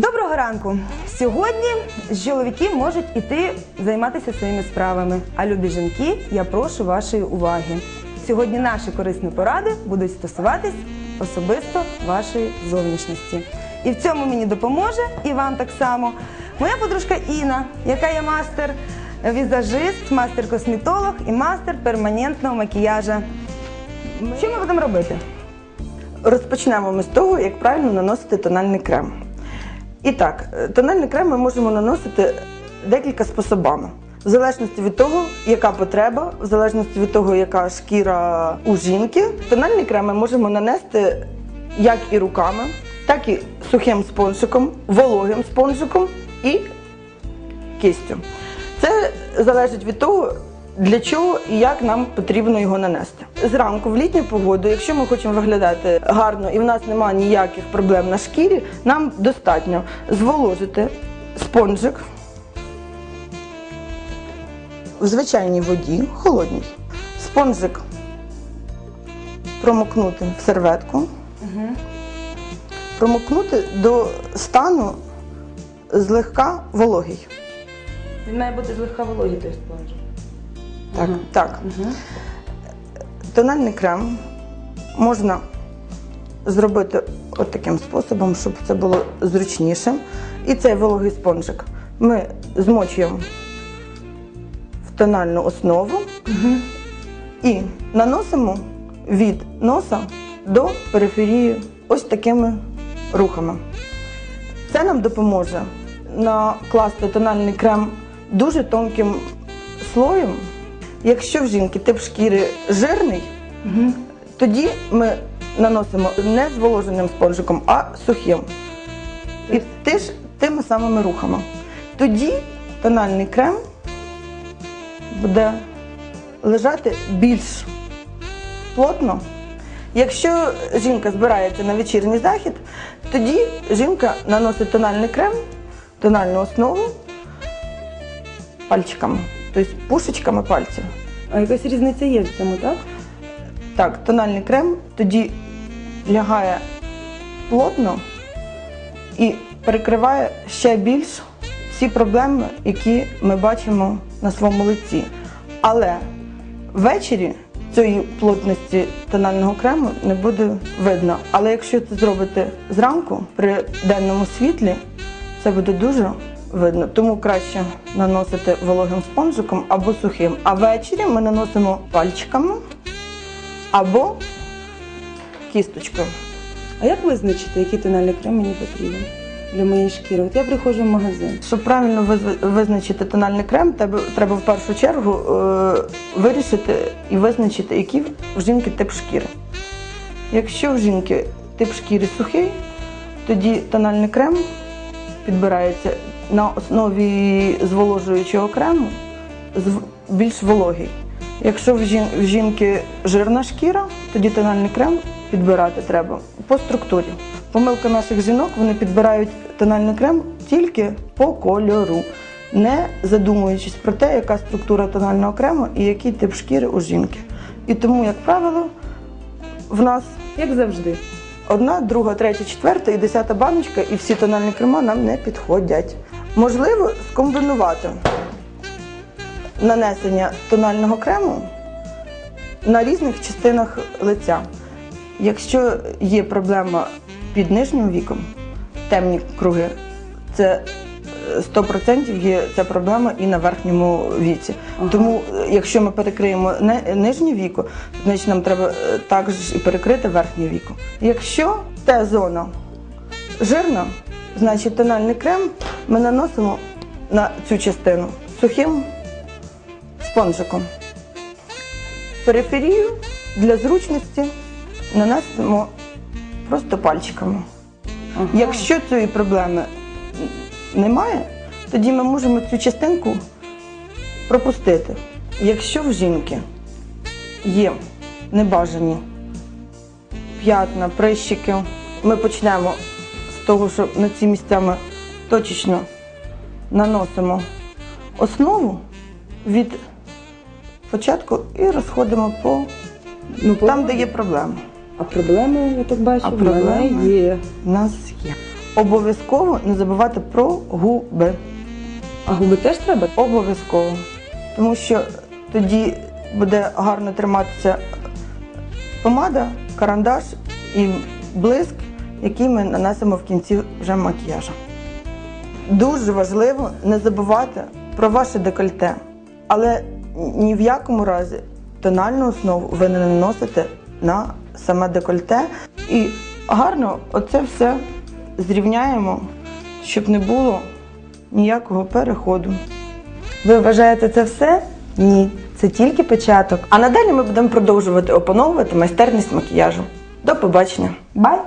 Доброго ранку! Сьогодні чоловіки можуть іти займатися своїми справами. А любі жінки, я прошу вашої уваги. Сьогодні наші корисні поради будуть стосуватись особисто вашої зовнішності. І в цьому мені допоможе і вам так само моя подружка Інна, яка є мастер візажист, мастер-косметолог і мастер перманентного макіяжа. Що ми будемо робити? Розпочнемо ми з того, як правильно наносити тональний крем. І так, е, тональний крем ми можемо наносити декілька способами. В залежності від того, яка потреба, в залежності від того, яка шкіра у жінки, тональний крем ми можемо нанести як і руками, так і сухим спонжиком, вологим спонжиком і кистю. Це залежить від того, для чого і як нам потрібно його нанести. Зранку в літню погоду, якщо ми хочемо виглядати гарно і в нас немає ніяких проблем на шкірі, нам достатньо зволожити спонжик в звичайній воді, холодній. Спонжик промокнути в серветку, промокнути до стану злегка вологий. Він має бути злегка вологий той спонж. Так, так. Тональний крем можна зробити от таким способом, щоб це було зручніше. І цей вологий спонжик ми змочуємо в тональну основу і наносимо від носа до периферії ось такими рухами. Це нам допоможе накласти тональний крем дуже тонким слоєм. Якщо в жінки тип шкіри жирний, тоді ми наносимо не зволоженим спонжиком, а сухим. І теж тими самими рухами. Тоді тональний крем буде лежати більш плотно. Якщо жінка збирається на вечірній захід, тоді жінка наносить тональний крем, тональну основу пальчиками, тобто пушечками пальців. А якась різниця є в цьому, так? Так, тональний крем тоді лягає плотно і перекриває ще більш всі проблеми, які ми бачимо на своєму лиці. Але ввечері цієї плотності тонального крему не буде видно. Але якщо це зробити зранку при денному світлі, це буде дуже видно. Тому краще наносити вологим спонжиком або сухим. А ввечері ми наносимо пальчиками або кісточкою. А як визначити, який тональний крем мені потрібен для моєї шкіри? От я приходжу в магазин. Щоб правильно визначити тональний крем, тебе треба в першу чергу е, вирішити і визначити, який в жінки тип шкіри. Якщо в жінки тип шкіри сухий, тоді тональний крем підбирається на основі зволожуючого крему більш вологий. Якщо в жінки жирна шкіра, тоді тональний крем підбирати треба по структурі. Помилка наших жінок вони підбирають тональний крем тільки по кольору, не задумуючись про те, яка структура тонального крему і який тип шкіри у жінки. І тому, як правило, в нас Як завжди. одна, друга, третя, четверта і десята баночка, і всі тональні крема нам не підходять. Можливо, скомбінувати нанесення тонального крему на різних частинах лиця. Якщо є проблема під нижнім віком, темні круги, це е, 100% є ця проблема і на верхньому віці. Тому, е, якщо ми перекриємо нижнє віко, значить нам треба е, також і перекрити верхнє віко. Якщо та зона жирна, значить тональний крем ми наносимо на цю частину сухим спонжиком. Периферію для зручності нанесемо просто пальчиками. Ага. Якщо цієї проблеми немає, тоді ми можемо цю частинку пропустити. Якщо в жінки є небажані п'ятна, прищики, ми почнемо того, що на ці місця ми точечно наносимо основу від початку і розходимо по Ну, там, де є проблеми. А проблеми, я так бачу, А в мене є. У нас є. Обов'язково не забувати про губи. А губи теж треба? Обов'язково. Тому що тоді буде гарно триматися помада, карандаш і блиск, який ми нанесемо в кінці вже макіяжу. Дуже важливо не забувати про ваше декольте, але ні в якому разі тональну основу ви не наносите на саме декольте. І гарно оце все зрівняємо, щоб не було ніякого переходу. Ви вважаєте це все? Ні, це тільки початок. А надалі ми будемо продовжувати опановувати майстерність макіяжу. До побачення! Бай!